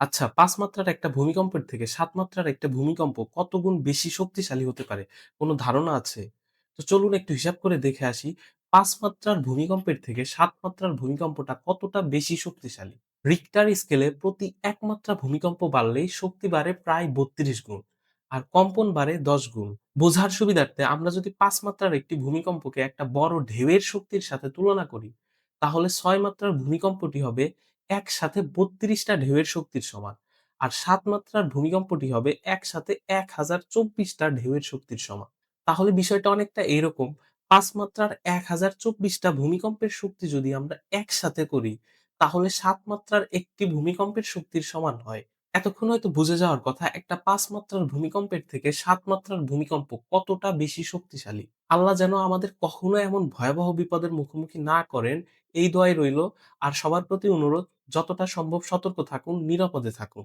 আচ্ছা পাঁচ মাত্রার একটা ভূমিকম্পের থেকে ৭ মাত্রার একটা ভূমিকম্প কত গুণ বেশি শক্তিশালী হতে পারে? কোন ধারণা আছে? তো চলুন একটু হিসাব করে দেখে আসি ৫ মাত্রার ভূমিকম্পের থেকে ৭ মাত্রার ভূমিকম্পটা কতটা বেশি শক্তিশালী। রিক্টার স্কেলে প্রতি ১ মাত্রা ভূমিকম্প বাড়লেই শক্তি বাড়ে প্রায় ৩২ গুণ। আর কম্পন বাড়ে ১০ গুণ। বোঝার সুবিধার্থে আমরা যদি ৫ মাত্রার একটি ভূমিকম্পকে একটা বড় ঢেউয়ের শক্তির সাথে তুলনা করি, তাহলে ছয় মাত্রার ভূমিকম্পটি হবে একসাথে বত্রিশটা ঢেউয়ের শক্তির সমান। আর সাত মাত্রার ভূমিকম্পটি হবে একসাথে এক হাজার চব্বিশটা ঢেউয়ের শক্তির সমান। তাহলে বিষয়টা অনেকটা এরকম পাঁচ মাত্রার এক হাজার চব্বিশটা ভূমিকম্পের শক্তি যদি আমরা একসাথে করি, তাহলে ৭ মাত্রার একটি ভূমিকম্পের শক্তির সমান হয়। এতক্ষণ হয়তো বুঝে যাওয়ার কথা একটা পাঁচ মাত্রার ভূমিকম্পের থেকে সাত মাত্রার ভূমিকম্প কতটা বেশি শক্তিশালী। আল্লাহ যেন আমাদের কখনো এমন ভয়াবহ বিপদের মুখোমুখি না করেন, এই দোয়াই রইল আর সবার প্রতি অনুরোধ যতটা সম্ভব সতর্ক থাকুন, নিরাপদে থাকুন।